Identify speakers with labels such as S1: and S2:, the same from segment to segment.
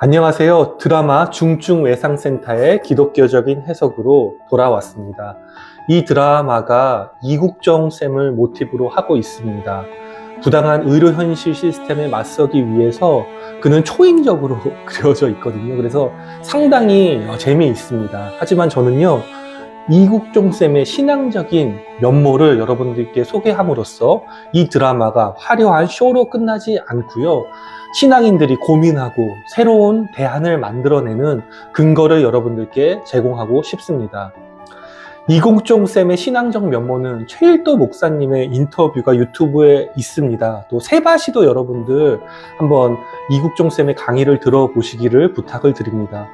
S1: 안녕하세요. 드라마 중증 외상센터의 기독교적인 해석으로 돌아왔습니다. 이 드라마가 이국정 쌤을 모티브로 하고 있습니다. 부당한 의료 현실 시스템에 맞서기 위해서 그는 초인적으로 그려져 있거든요. 그래서 상당히 어, 재미있습니다. 하지만 저는요, 이국종 쌤의 신앙적인 면모를 여러분들께 소개함으로써 이 드라마가 화려한 쇼로 끝나지 않고요. 신앙인들이 고민하고 새로운 대안을 만들어내는 근거를 여러분들께 제공하고 싶습니다. 이공종 쌤의 신앙적 면모는 최일도 목사님의 인터뷰가 유튜브에 있습니다. 또 세바시도 여러분들 한번 이국종 쌤의 강의를 들어보시기를 부탁을 드립니다.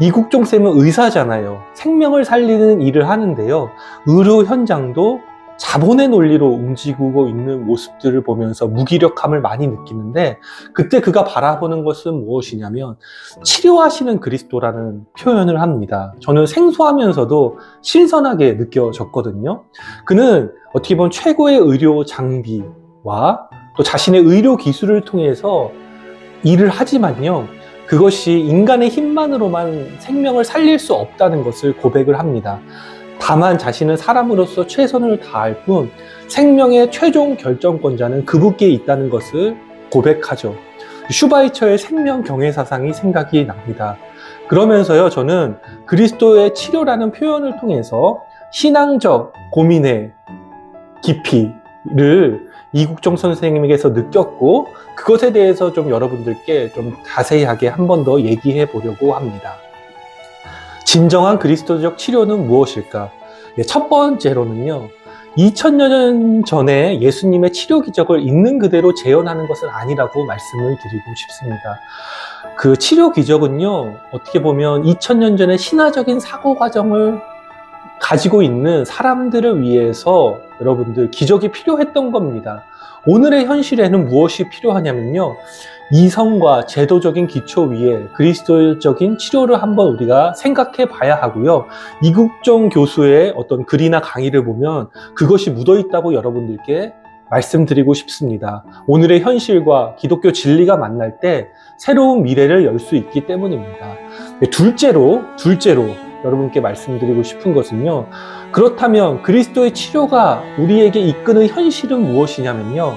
S1: 이국종 쌤은 의사잖아요. 생명을 살리는 일을 하는데요. 의료 현장도 자본의 논리로 움직이고 있는 모습들을 보면서 무기력함을 많이 느끼는데 그때 그가 바라보는 것은 무엇이냐면 치료하시는 그리스도라는 표현을 합니다. 저는 생소하면서도 신선하게 느껴졌거든요. 그는 어떻게 보면 최고의 의료 장비와 또 자신의 의료 기술을 통해서 일을 하지만요. 그것이 인간의 힘만으로만 생명을 살릴 수 없다는 것을 고백을 합니다. 다만 자신은 사람으로서 최선을 다할 뿐 생명의 최종 결정권자는 그분께 있다는 것을 고백하죠. 슈바이처의 생명 경외 사상이 생각이 납니다. 그러면서요, 저는 그리스도의 치료라는 표현을 통해서 신앙적 고민의 깊이를 이국정 선생님에게서 느꼈고 그것에 대해서 좀 여러분들께 좀 자세하게 한 번 더 얘기해 보려고 합니다. 진정한 그리스도적 치료는 무엇일까? 예, 첫 번째로는요, 2000여 년 전에 예수님의 치료 기적을 있는 그대로 재현하는 것은 아니라고 말씀을 드리고 싶습니다. 그 치료 기적은요, 어떻게 보면 2000년 전에 신화적인 사고 과정을 가지고 있는 사람들을 위해서 여러분들 기적이 필요했던 겁니다. 오늘의 현실에는 무엇이 필요하냐면요. 이성과 제도적인 기초 위에 그리스도적인 치료를 한번 우리가 생각해 봐야 하고요. 이국종 교수의 어떤 글이나 강의를 보면 그것이 묻어 있다고 여러분들께 말씀드리고 싶습니다. 오늘의 현실과 기독교 진리가 만날 때 새로운 미래를 열 수 있기 때문입니다. 네, 둘째로, 둘째로 여러분께 말씀드리고 싶은 것은요. 그렇다면 그리스도의 치료가 우리에게 이끄는 현실은 무엇이냐면요.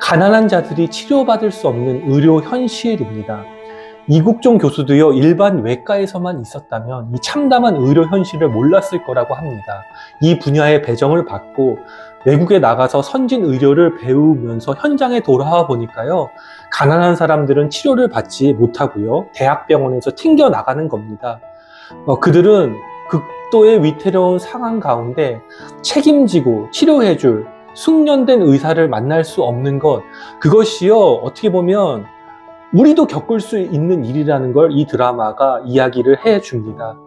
S1: 가난한 자들이 치료받을 수 없는 의료 현실입니다. 이국종 교수도요, 일반 외과에서만 있었다면 이 참담한 의료 현실을 몰랐을 거라고 합니다. 이 분야의 배정을 받고 외국에 나가서 선진 의료를 배우면서 현장에 돌아와 보니까요, 가난한 사람들은 치료를 받지 못하고요, 대학병원에서 튕겨 나가는 겁니다. 어, 그들은 극도의 위태로운 상황 가운데 책임지고 치료해줄 숙련된 의사를 만날 수 없는 것, 그것이요, 어떻게 보면 우리도 겪을 수 있는 일이라는 걸 이 드라마가 이야기를 해 줍니다.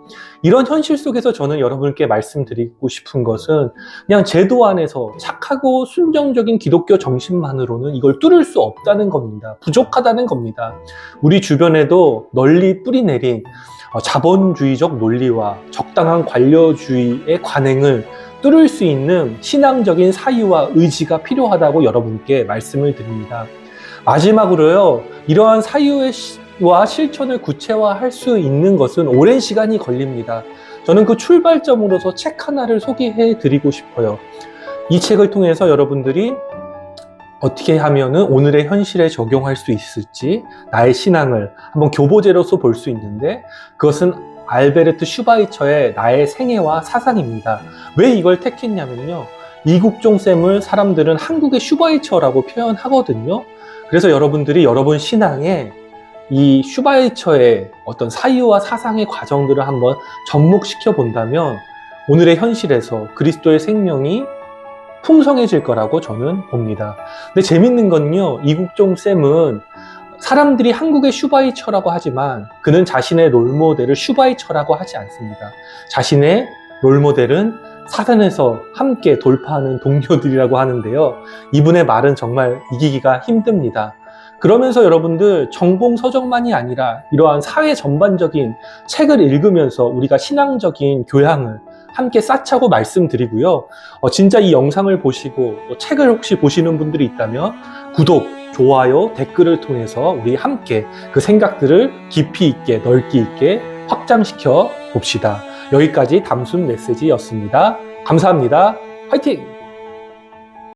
S1: 이런 현실 속에서 저는 여러분께 말씀드리고 싶은 것은 그냥 제도 안에서 착하고 순정적인 기독교 정신만으로는 이걸 뚫을 수 없다는 겁니다. 부족하다는 겁니다. 우리 주변에도 널리 뿌리 내린 어, 자본주의적 논리와 적당한 관료주의의 관행을 뚫을 수 있는 신앙적인 사유와 의지가 필요하다고 여러분께 말씀을 드립니다. 마지막으로요, 이러한 사유와 실천을 구체화할 수 있는 것은 오랜 시간이 걸립니다. 저는 그 출발점으로서 책 하나를 소개해 드리고 싶어요. 이 책을 통해서 여러분들이 어떻게 하면은 오늘의 현실에 적용할 수 있을지 나의 신앙을 한번 교보제로서 볼 수 있는데 그것은 알베르트 슈바이처의 나의 생애와 사상입니다. 왜 이걸 택했냐면요. 이국종 쌤을 사람들은 한국의 슈바이처라고 표현하거든요. 그래서 여러분들이 여러분 신앙에 이 슈바이처의 어떤 사유와 사상의 과정들을 한번 접목시켜 본다면 오늘의 현실에서 그리스도의 생명이 풍성해질 거라고 저는 봅니다. 근데 재밌는 건요, 이국종 쌤은 사람들이 한국의 슈바이처라고 하지만 그는 자신의 롤모델을 슈바이처라고 하지 않습니다. 자신의 롤모델은 사단에서 함께 돌파하는 동료들이라고 하는데요. 이분의 말은 정말 이기기가 힘듭니다. 그러면서 여러분들 정봉 서적만이 아니라 이러한 사회 전반적인 책을 읽으면서 우리가 신앙적인 교양을 함께 쌓자고 말씀드리고요. 어, 진짜 이 영상을 보시고 또 책을 혹시 보시는 분들이 있다면 구독, 좋아요, 댓글을 통해서 우리 함께 그 생각들을 깊이 있게, 넓기 있게 확장시켜 봅시다. 여기까지 담순 메시지였습니다. 감사합니다. 화이팅!